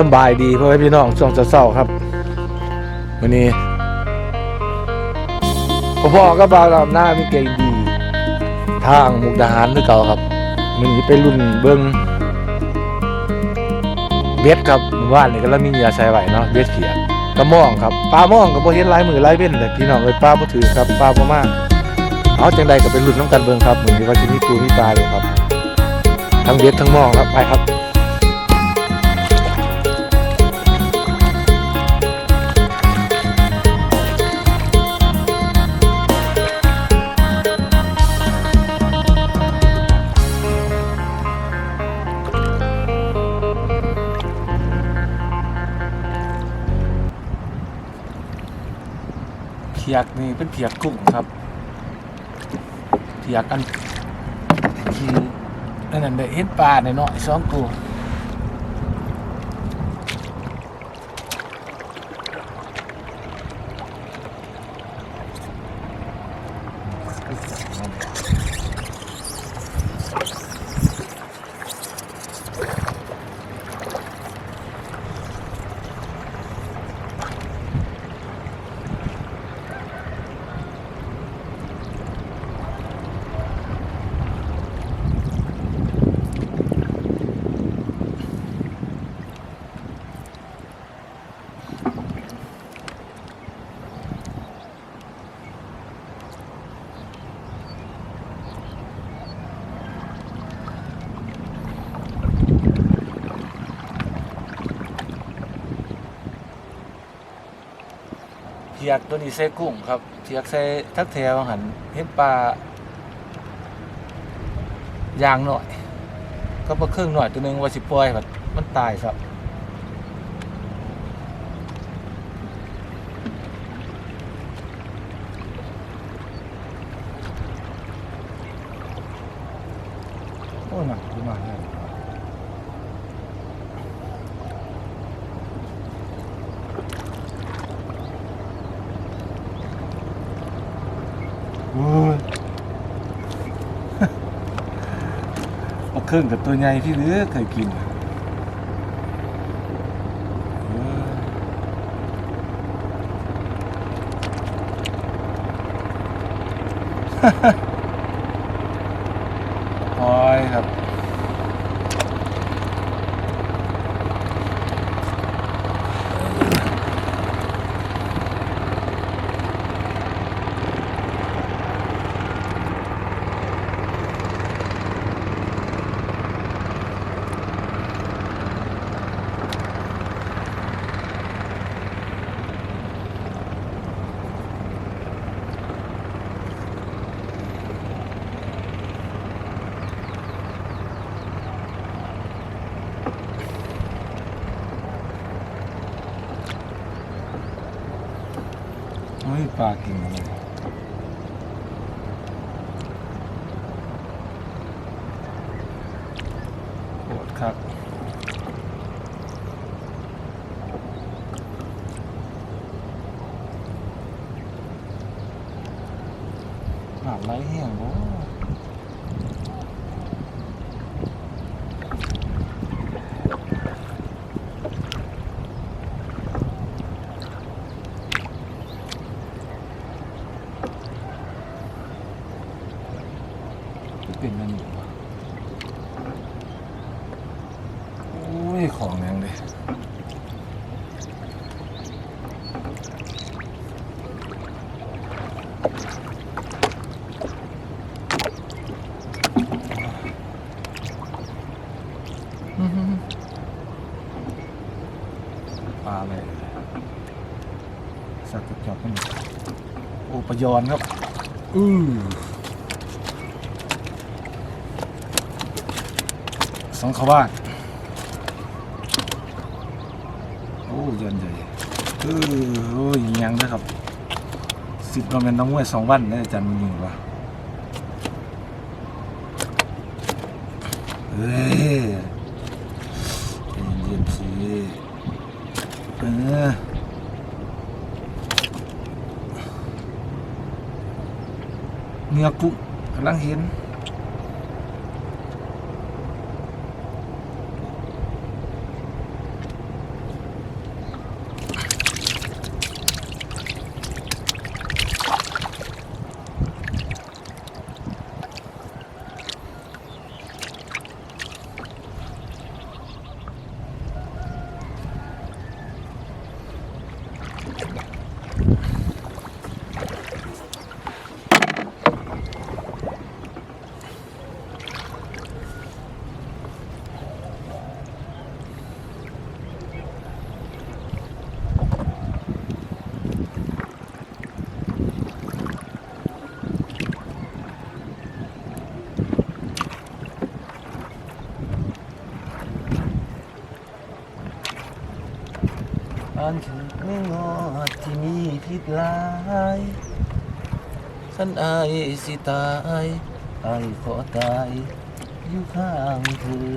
สบายดีพ่อแม่พี่น้องช่วงเศร้าๆครับวันนี้พ่อก็บาวลำหน้ามีเก่งดี ทางมุกดาหารคือเก่าครับมันนี้ไปรุ่นเบิ้งเบ็ดครับหมู่านนี่ก็แล้วมีเหยื่อใส่ไหวเนาะเบ็ดเขียกระม่องครับปลาม่องกับโบเห็นลายมือลายเว้นแต่พี่น้องเลยปลาบ่ถือครับปลาบ่มากเอาจังใดก็เป็นรุ่นน้ำกันเบิ้งครับเหมือนที่ว่าจะมีปูมีปลาเลยครับ ทั้งเบ็ดทั้งม่องครับไปครับ พียกนี่เป็นเพียกกุ้งครับ เพียกอันที่อันนั้นได้เห็นปลาในเนาะสองตัว ยกตัวนี้ใส่กุ้งครับเทียกใส่ทักแถวหันเห็นปลายางหน่อย ก็มาครึ่งหน่อยตัวหนึงว่าสิปล่อยแบบมันตายครับ โอ้หนักมากเลย ปลาเครื่องกับตัวใหญ่ที่เหลือเคยกินเออโปลากินอะไรโคตรครับหาไรแห้งบ่ เป็นมันอยู่โอ้ย ของแรงเลยอื้อหือปลาอะไรสัตว์กระจอกนี่โอปยอนครับ อือ สองขวาดโอ้ยอนใหญ่เออโอ้ยยังนะครับสิบโมเมนต์ต้องมวยสองวันนี่ยอาจารย์มีหนึ่งวะเฮ้ยใจเย็นๆสิเออเนื้อกุ้งกำลังเห็น อนถึงไม่งอดที่มีพิษหลายฉันอายสิตายอายขอตายอยู่ข้างเธอ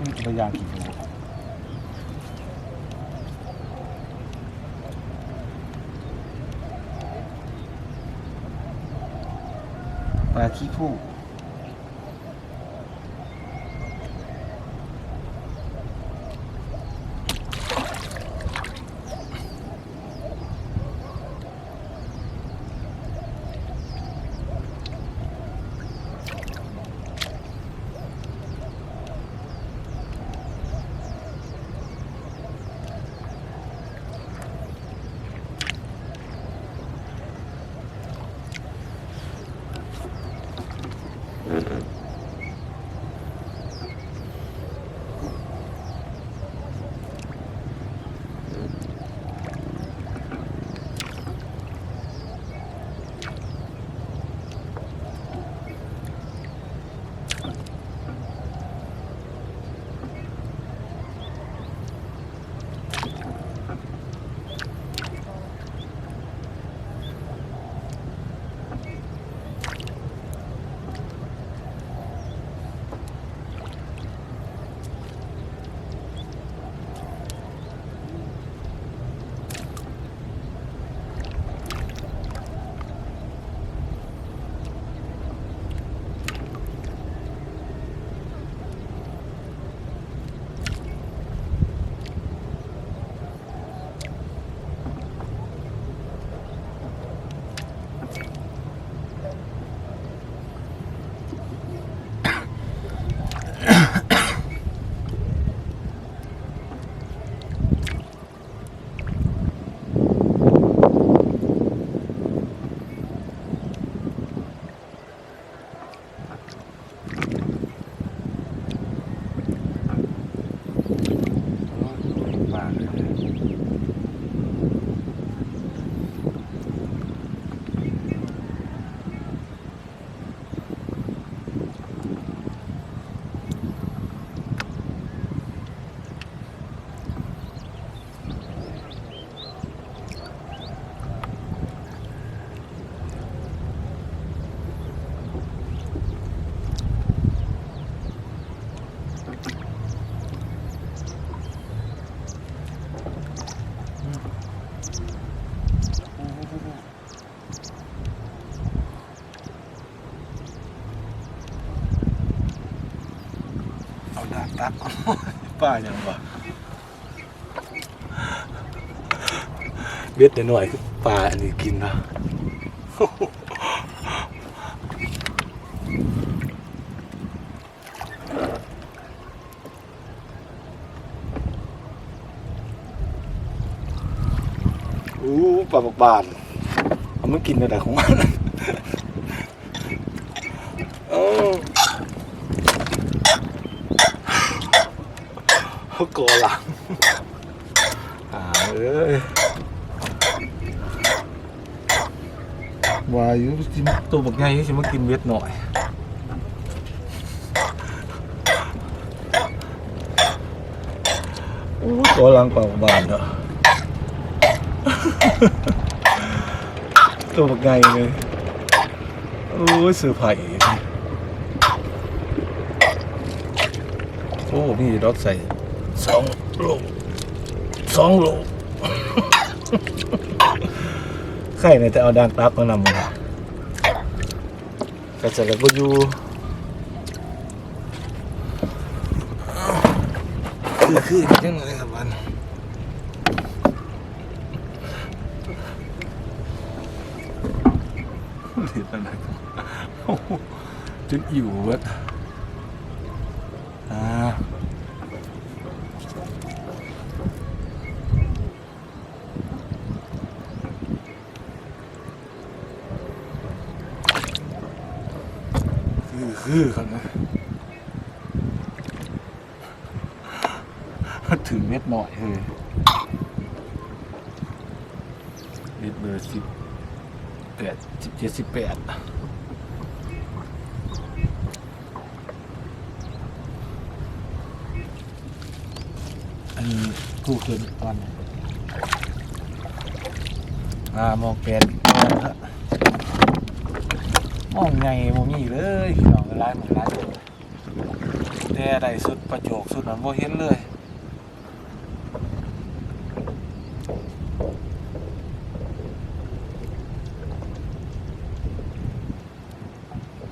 โอ้ยมีตัวอย่างกี่ตัวปลาขี้ผู้ ตักป้าอย่างวะเบ็ดหน่อยคือปลาอันนี้กินนะอู้ปลาบักบานเอามันกินอะไรของมันโอ้ เขากอหลังอ่าเอ้ยวาอยุสิตัวบักใหญ่นี่สิมากินเวทหน่อย โอ้ยกอหลังปลาบักบานเนาะ ตัวบักไงเลยโอ้ยเสือไผ่โอ้ มีรถใส่ สองลูกสองโลไข่เนี่ยจะเอาดังตับมานำมาก็จะแล้วก็อยู่คือคือยังไงครับมันเรียนอะไรกันโอ้โหจนอิ่วเว้ยอ่า คือคือครับนะถึงเม็ดหน่อยเลย เม็ดเบอร์สิบแปดสิบเจ็ดสิบแปดอันนี้คู่คืนตอนไหนอ่ามองแปดมองครับมองไงโมมีเลยพี่น้องร้ายเหมือนร้ายเลยแต่ใดสุดประโจกสุดนั้นโมเห็นเลย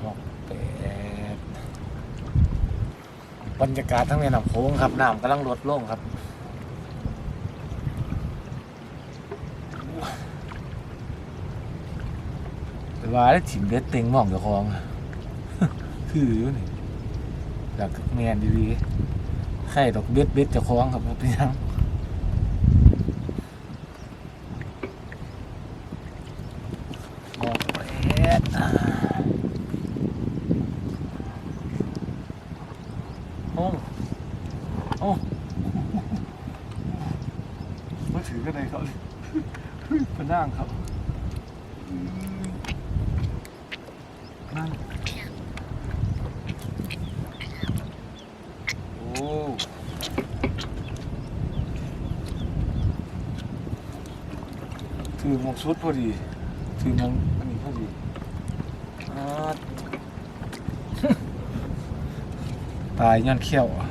หกแปด บรรยากาศทั้งในลำโค้งครับน้ำกำลังลดลงครับแต่ว่าได้ถิ่มเด็ดเต็งมองเจ้าของคืออยู่นี่อยากแมนดีๆไข่ดอกเบ็ดเบ็ดเจ้าของครับพี่น้องมองไปอ่าโอ้โอ้มาถือกันเลยเขาเลย มานั่งครับ นั่นโอ้ ถือหมวกชุดพอดี ถือหมวกอันนี้พอดีอตายย้อนเขี้ยวอะ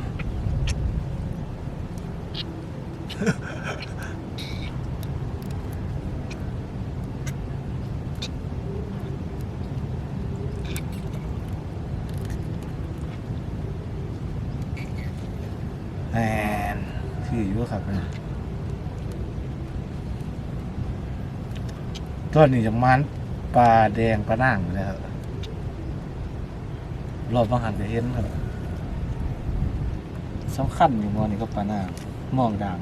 แอนคืออยู่ครับนะ ตอนนี้จะมันปลาแดงปลานั่งอยู่แล้วรอบบางหันจะเห็นครับสำคัญอยู่มอนี่ก็ปลาหน้ามองดัง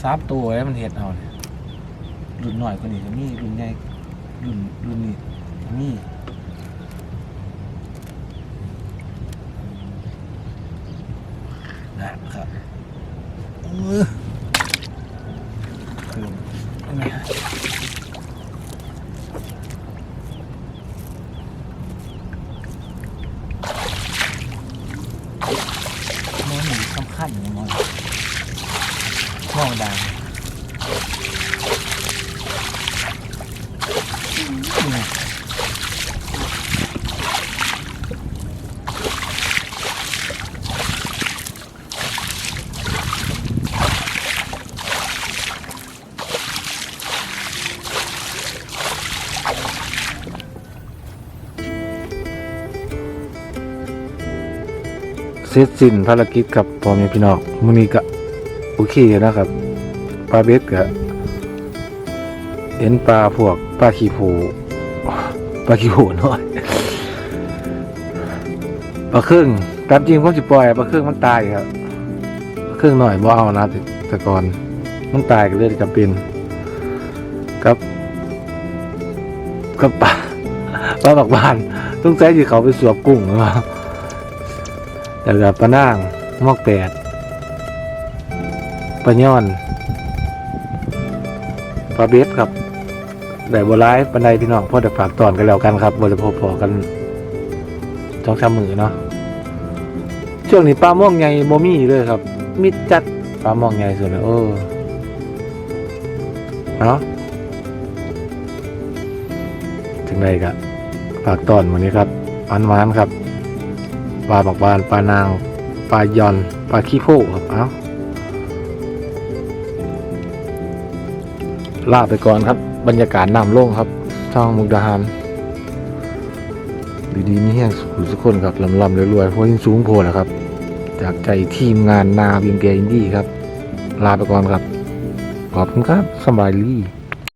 สามตัวแล้วมันเห็ดเอาเนี่ยรุ่นหน่อยกว่านี้ก็มีรุ่นใหญ่รุ่นรุ่นนี้มีนะครับอื้ออ เสร็จสิ้นภารกิจกับพ่อแม่พี่น้องมื้อนี้ก็โอเคนะครับปลาเบ็ดก็เห็นปลาพวกปลาขี้โพปลาขี้โพน้อยปลาครึ่งตามจริงผมสิปล่อยปลาครึ่งมันตายครับปลาครึ่งหน่อยบ่เอานะแต่ก่อนมันตายก็เลยจำเป็นกับกับปลาปลาบักบานต้องใช้ที่เขาไปสวบกุ้งหรือเปล่า แล้วก็ปลานางมอกแปดปลาย่อนปลาเบสครับได้บัวร้ายปันไดพี่น้องพ่อจะฝากตอนกันแล้วกันครับบจะพบพอกันจ้องชามือเนาะช่วงนี้ปลาม่วงใหญ่โมมี่เลยครับ มิดจัดปลาม่วงใหญ่สุดเลยโอ้เนาะถึงใดกะฝากตอนวันนี้ครับอันวานครับ ปลาบักบานปลานางปลายอนปลาขี้โพกครับเอ้าลาไปก่อนครับ บรรยากาศน้ำโล่งครับช่องมุกดาหารดีๆนี่แห้งสุดทุกคนครับลำๆรวยๆเพราะยิ่งสูงโพดนะครับ จากใจทีมงานนาเบียงเกอินดี้ครับ ลาไปก่อนครับ ขอบคุณครับสบายดี